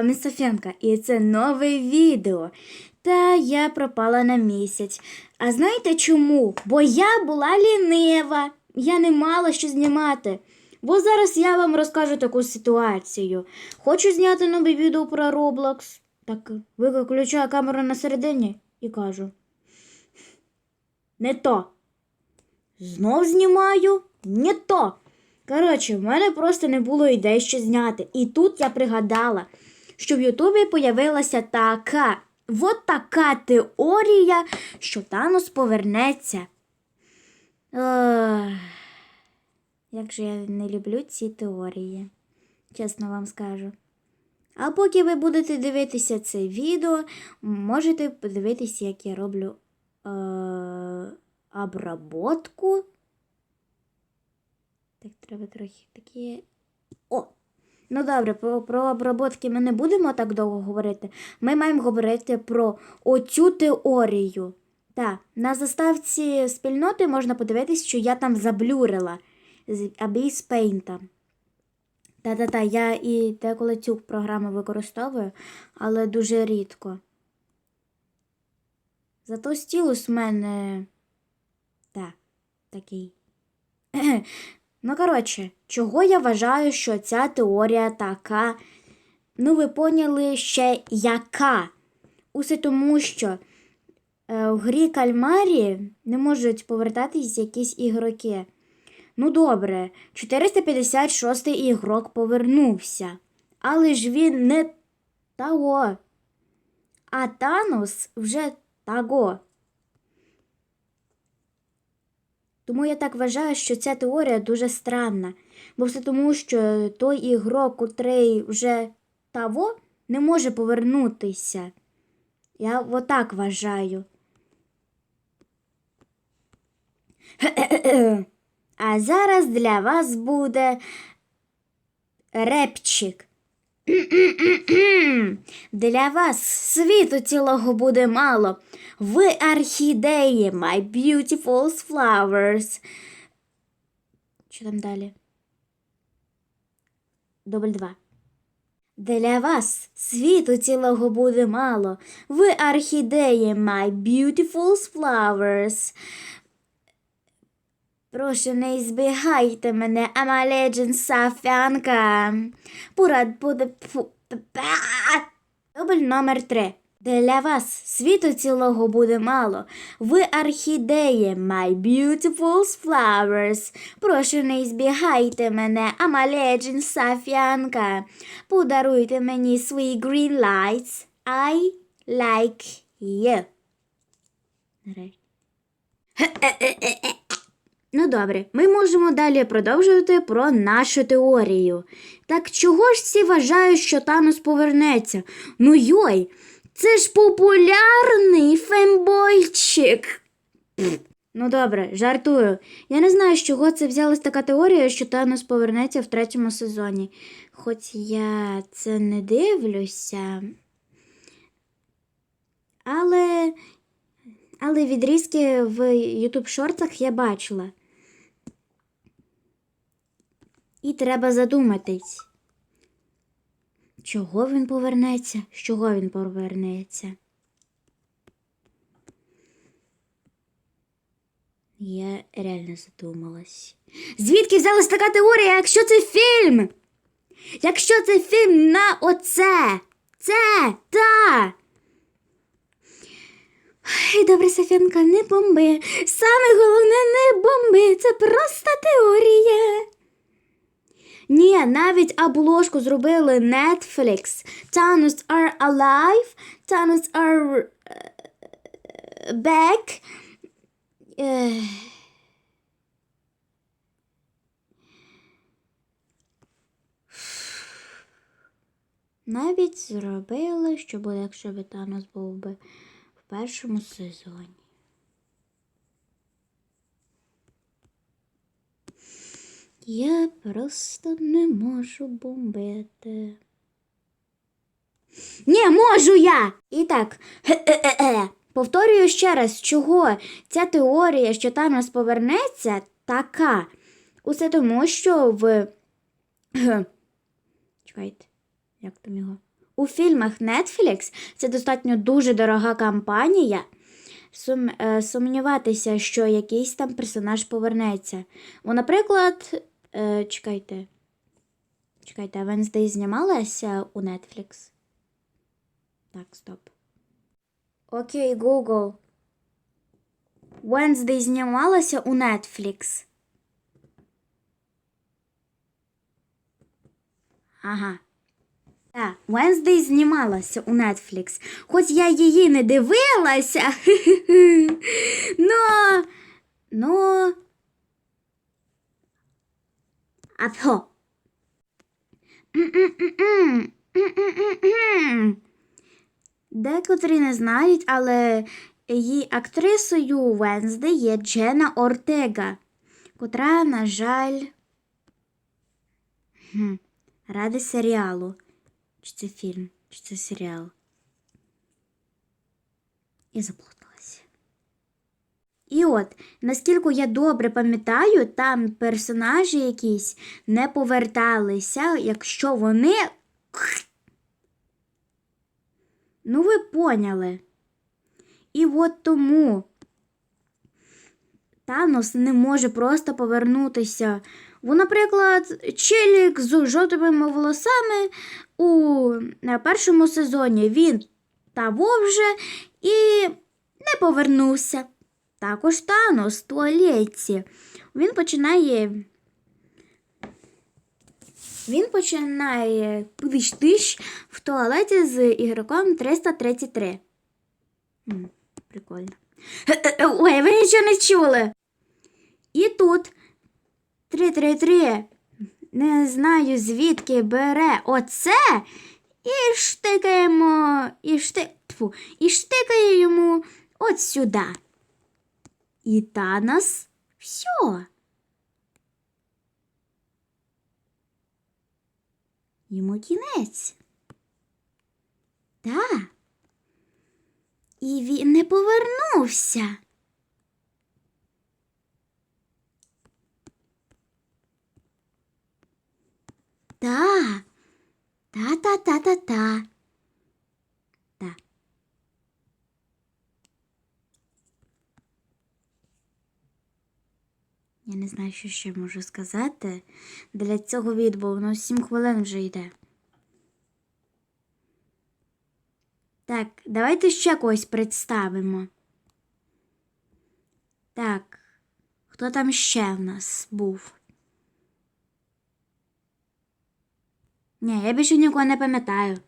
вами Софянка, і це нове відео. Та я пропала на місяць. А знаєте чому? Бо я була лінива, я не мала що знімати. Бо зараз я вам розкажу таку ситуацію. Хочу зняти нове відео про Roblox. Так виключаю камеру на середині і кажу. Не то. Знов знімаю, не то. Коротше, в мене просто не було ідей, що зняти. І тут я пригадала, що в Ютубі появилася така, от така теорія, що Танос повернеться. Ох, як же я не люблю ці теорії, чесно вам скажу. А поки ви будете дивитися це відео, можете подивитися, як я роблю е- обработку. Так, треба трохи такі. О! Ну добре, про, про обработки ми не будемо так довго говорити. Ми маємо говорити про оцю теорію. Так, на заставці спільноти можна подивитись, що я там заблюрила з Abyss Paint. Та-та-та, я і деколи цю програму використовую, але дуже рідко. Зато стілус в мене. Так, такий. Ну, коротше, чого я вважаю, що ця теорія така. Ну, ви поняли ще яка. Усе тому, що е, в грі Кальмарі не можуть повертатись якісь ігроки. Ну, добре, 456 ігрок повернувся. Але ж він не того. А Танос вже того. Тому я так вважаю, що ця теорія дуже странна. Бо все тому, що той ігрок, котрий вже того, не може повернутися. Я отак вважаю. А зараз для вас буде репчик. Для вас світу цілого буде мало. Ви орхідеї, my beautiful flowers. Що там далі? Дубль два. Для вас світу цілого буде мало. Ви орхідеї, my beautiful flowers. Прошу, не збігайте мене, a Сафянка. Пурат буде... Дубль номер три. Для вас світу цілого буде мало. Ви орхідеї, my beautiful flowers. Прошу, не збігайте мене, I'm a Сафянка. Подаруйте мені свої green lights. I like you. Ну добре, ми можемо далі продовжувати про нашу теорію. Так чого ж всі вважають, що Танос повернеться? Ну йой, це ж популярний фембойчик. Ну добре, жартую. Я не знаю, з чого це взялась така теорія, що Танос повернеться в третьому сезоні. Хоч я це не дивлюся. Але, але відрізки в YouTube шортах я бачила. І треба задуматись, чого він повернеться, з чого він повернеться. Я реально задумалась. Звідки взялась така теорія, якщо це фільм? Якщо це фільм на оце, це, та. Ой, добре, Софінка, не бомби. Саме головне не бомби. Це просто теорія. Ні, навіть обложку зробили Netflix. Thanos are alive, Thanos are е, back. Е. Навіть зробили, що буде, якщо б Танос був би в першому сезоні. Я просто не можу бомбити. Ні, можу я! І так, повторюю ще раз, чого ця теорія, що Танос повернеться, така. Усе тому, що в. Чекайте, як там його? У фільмах Netflix це достатньо дуже дорога кампанія. Сум, е, сумніватися, що якийсь там персонаж повернеться. Бо, наприклад, е, чекайте. Чекайте, а Венздей знімалася у Netflix? Так, стоп. Окей, Google. Wednesday знімалася у Netflix. Ага. Так, Wednesday знімалася у Netflix. Хоч я її не дивилася. Но. Ну. М-м-м-м. М-м-м-м. Декотрі не знають, але її актрисою Венсди є Джена Ортега, котра, на жаль, ради серіалу. Чи це фільм, чи це серіал. І заплуталася. І от, наскільки я добре пам'ятаю, там персонажі якісь не поверталися, якщо вони. Ну, ви поняли. І от тому Танос не може просто повернутися. Бо, наприклад, Челік з жовтими волосами у першому сезоні він того вже і не повернувся. Також Танос в туалеті. Він починає. Він починає тиш в туалеті з ігроком 333. М, прикольно. Ой, ви нічого не чули. І тут 333 не знаю звідки бере оце і штикаємо, і, шти... І штикає йому от сюди. І Танос все. Йому кінець. Так. І він не повернувся. Та. Та-та-та-та-та. Та. Я не знаю, що ще можу сказати. Для цього відео воно 7 хвилин вже йде. Так, давайте ще когось представимо. Так, хто там ще в нас був? Ні, я більше нікого не пам'ятаю.